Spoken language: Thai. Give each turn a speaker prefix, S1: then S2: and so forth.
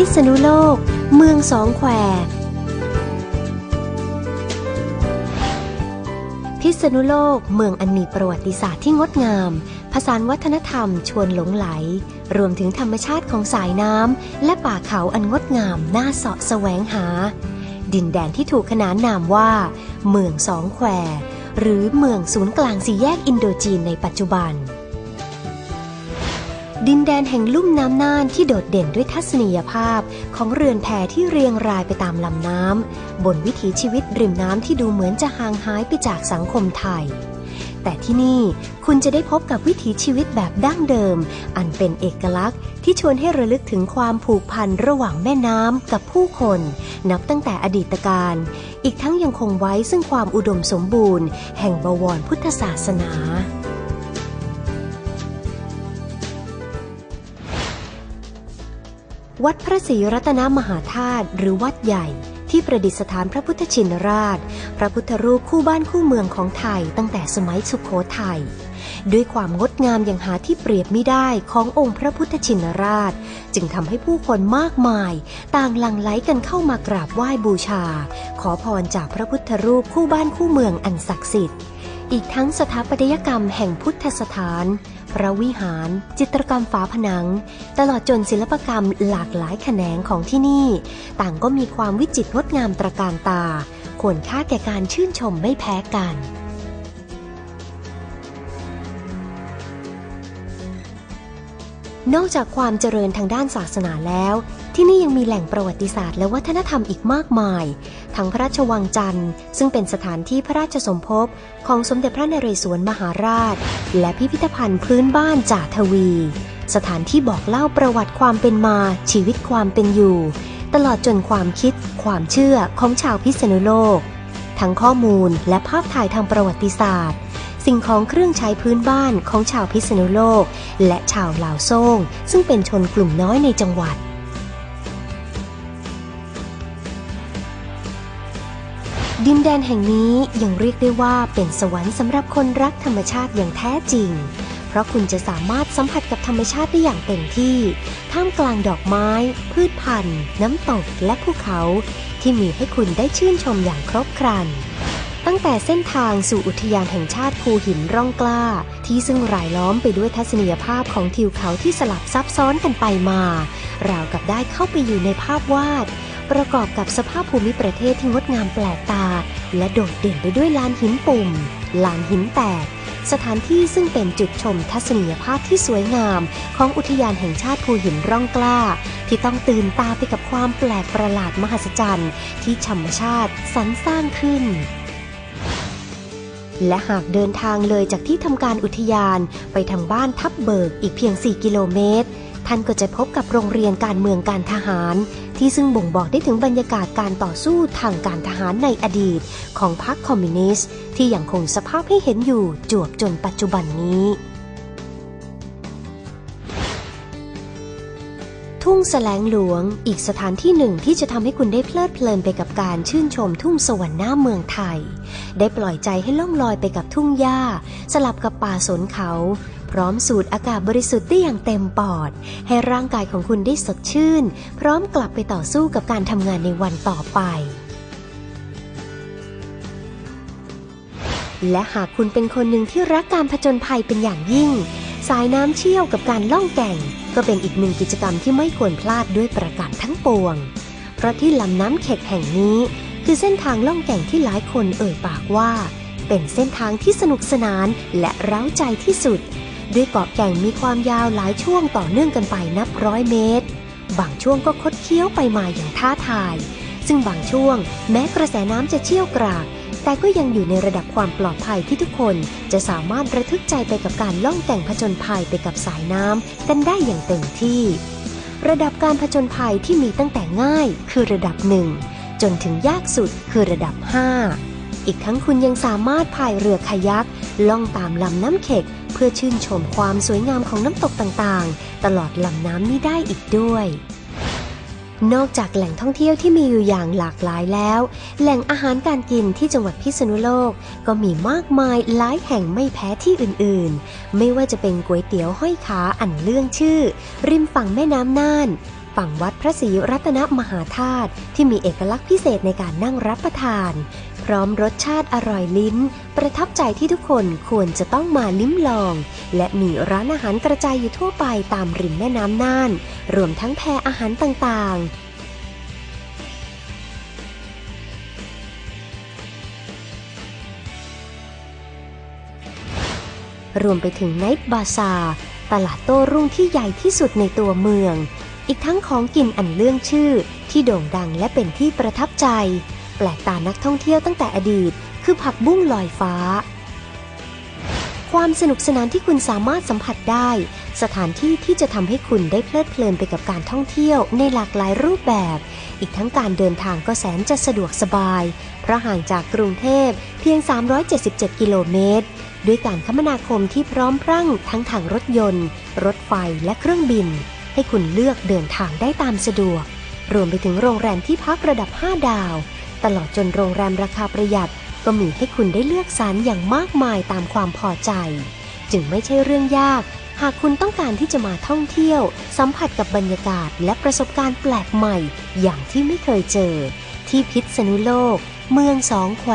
S1: พิษณุโลก เมืองสองแควพิษณุโลกเมืองอันมีประวัติศาสตร์ที่งดงาม ผสานวัฒนธรรมชวนหลงไหล รวมถึงธรรมชาติของสายน้ำ และป่าเขาอันงดงามน่าเสาะแสวงหา ดินแดนที่ถูกขนานนามว่า เมืองสองแคว หรือเมืองศูนย์กลางสี่แยกอินโดจีนในปัจจุบัน ดินแดนแห่งลุ่มน้ำน่านที่โดดเด่นด้วยทัศนียภาพ ของเรือนแพที่เรียงรายไปตามลำน้ำบนวิถีชีวิตริมน้ำที่ดูเหมือนจะห่างหายไปจากสังคมไทย แต่ที่นี่คุณจะได้พบกับวิถีชีวิตแบบดั้งเดิม อันเป็นเอกลักษณ์ที่ชวนให้ระลึกถึงความผูกพันระหว่างแม่น้ำกับผู้คน นับตั้งแต่อดีตการ อีกทั้งยังคงไว้ซึ่งความอุดมสมบูรณ์ แห่งบวรพุทธศาสนา วัดพระศรีรัตนมหาธาตุหรือวัดใหญ่ ที่ประดิษฐานพระพุทธชินราช พระพุทธรูปคู่บ้านคู่เมืองของไทยตั้งแต่สมัยสุขโขทัยด้วยความงดงามอย่างหาที่เปรียบไม่ได้ขององค์พระพุทธชินราช จึงทำให้ผู้คนมากมาย ต่างหลั่งไหลกันเข้ามากราบไหว้บูชา ขอพรจากพระพุทธรูปคู่บ้านคู่เมืองอันศักดิ์สิทธิ์ อีกทั้งสถาปัตยกรรมแห่งพุทธสถาน พระวิหาร จิตรกรรมฝาผนัง ตลอดจนศิลปกรรมหลากหลายแขนงของที่นี่ ต่างก็มีความวิจิตรงดงามตระการตา ควรค่าแก่การชื่นชมไม่แพ้กัน นอกจากความเจริญทางด้านศาสนาแล้ว ที่นี่ยังมีแหล่งประวัติศาสตร์และวัฒนธรรมอีกมากมาย ทั้งพระราชวังจันทร์ ซึ่งเป็นสถานที่พระราชสมภพของสมเด็จพระนเรศวรมหาราช และพิพิธภัณฑ์พื้นบ้านจ่าทวี สถานที่บอกเล่าประวัติความเป็นมา ชีวิตความเป็นอยู่ ตลอดจนความคิด ความเชื่อของชาวพิษณุโลก ทั้งข้อมูลและภาพถ่ายทางประวัติศาสตร์ สิ่งของเครื่องใช้พื้นบ้านของชาวพิษณุโลก และชาวลาวโซ่งซึ่งเป็นชนกลุ่มน้อยในจังหวัดดินแดนแห่งนี้ยังเรียกได้ว่าเป็นสวรรค์สำหรับคนรักธรรมชาติอย่างแท้จริง เพราะคุณจะสามารถสัมผัสกับธรรมชาติได้อย่างเต็มที่ ท่ามกลางดอกไม้ พืชพันธุ์ น้ำตกและภูเขา ที่มีให้คุณได้ชื่นชมอย่างครบครัน ตั้งแต่เส้นทางสู่อุทยานแห่งชาติภูหินร่องกล้า ที่ซึ่งรายล้อมไปด้วยทัศนียภาพของทิวเขาที่สลับซับซ้อนกันไปมา ราวกับได้เข้าไปอยู่ในภาพวาด ประกอบกับสภาพภูมิประเทศที่งดงามแปลกตา และโดดเด่นไปด้วยลานหินปุ่ม ลานหินแตก สถานที่ซึ่งเป็นจุดชมทัศนียภาพที่สวยงาม ของอุทยานแห่งชาติภูหินร่องกล้า ที่ต้องตื่นตาไปกับความแปลกประหลาดมหัศจรรย์ ที่ธรรมชาติสรรสร้างขึ้น และหากเดินทางเลยจากที่ทำการอุทยานไปทางบ้านทับเบิกอีกเพียง 4 กิโลเมตร ท่านก็จะพบกับโรงเรียนการเมืองการทหาร ที่ซึ่งบ่งบอกได้ถึงบรรยากาศการต่อสู้ทางการทหารในอดีต ของพรรคคอมมิวนิสต์ที่ยังคงสภาพให้เห็นอยู่จวบจนปัจจุบันนี้ ทุ่งแสลงหลวง อีกสถานที่หนึ่งที่จะทำให้คุณได้เพลิดเพลินไปกับการชื่นชมทุ่งสวรรค์หน้าเมืองไทย ได้ปล่อยใจให้ล่องลอยไปกับทุ่งหญ้า สลับกับป่าสนเขา พร้อมสูดอากาศบริสุทธิ์ได้อย่างเต็มปอด ให้ร่างกายของคุณได้สดชื่น พร้อมกลับไปต่อสู้กับการทำงานในวันต่อไปและหากคุณเป็นคนหนึ่งที่รักการผจญภัยเป็นอย่างยิ่ง สายน้ำเชี่ยวกับการล่องแก่ง ก็เป็นอีกหนึ่งกิจกรรมที่ไม่ควรพลาดด้วยประการทั้งปวง เพราะที่ลำน้ำเข็กแห่งนี้ คือเส้นทางล่องแก่งที่หลายคนเอ่ยปากว่า เป็นเส้นทางที่สนุกสนานและเร้าใจที่สุด ด้วยเกาะแก่งมีความยาวหลายช่วงต่อเนื่องกันไปนับร้อยเมตร บางช่วงก็คดเคี้ยวไปมาอย่างท้าทาย ซึ่งบางช่วง แม้กระแสน้ำจะเชี่ยวกราก แต่ก็ยังอยู่ในระดับความปลอดภัยที่ทุกคนจะสามารถระทึกใจไปกับการล่องแก่งผจญภัยไปกับสายน้ำกันได้อย่างเต็มที่ ระดับการผจญภัยที่มีตั้งแต่ง่าย คือระดับหนึ่งจนถึงยากสุดคือระดับ 5 อีกทั้งคุณยังสามารถพายเรือคายักล่องตามลำน้ำเข็ก เพื่อชื่นชมความสวยงามของน้ำตกต่างๆ ตลอดลำน้ำนี้ได้อีกด้วย นอกจากแหล่งท่องเที่ยวที่มีอยู่อย่างหลากหลายแล้ว แหล่งอาหารการกินที่จังหวัดพิษณุโลก ก็มีมากมายหลายแห่งไม่แพ้ที่อื่นๆ ไม่ว่าจะเป็นก๋วยเตี๋ยวห้อยขาอันเลื่องชื่อ ริมฝั่งแม่น้ำน่าน ฝั่งวัดพระศรีรัตนมหาธาตุที่มีเอกลักษณ์พิเศษในการนั่งรับประทาน ร้อมรสชาติอร่อยลิ้น ประทับใจที่ทุกคนควรจะต้องมาลิ้มลอง และมีร้านอาหารกระจายอยู่ทั่วไปตามริมแม่น้ำน่าน รวมทั้งแพรอาหารต่างๆรวมไปถึงไนท์บาซาตลาดโต้รุ่งที่ใหญ่ที่สุดในตัวเมือง อีกทั้งของกินอันเรื่องชื่อที่โด่งดังและเป็นที่ประทับใจ แปลกตานักท่องเที่ยวตั้งแต่อดีต คือผักบุ้งลอยฟ้า ความสนุกสนานที่คุณสามารถสัมผัสได้ สถานที่ที่จะทำให้คุณได้เพลิดเพลินไปกับการท่องเที่ยวในหลากหลายรูปแบบ อีกทั้งการเดินทางก็แสนจะสะดวกสบาย เพราะห่างจากกรุงเทพเพียง 377 กิโลเมตรด้วยการคมนาคมที่พร้อมพรั่งทั้งทางรถยนต์ รถไฟและเครื่องบิน ให้คุณเลือกเดินทางได้ตามสะดวก รวมไปถึงโรงแรมที่พักระดับ 5 ดาว ตลอดจนโรงแรมราคาประหยัดก็มีให้คุณได้เลือกสรรอย่างมากมายตามความพอใจ จึงไม่ใช่เรื่องยาก หากคุณต้องการที่จะมาท่องเที่ยว สัมผัสกับบรรยากาศและประสบการณ์แปลกใหม่ อย่างที่ไม่เคยเจอ ที่พิษณุโลก เมืองสองแคว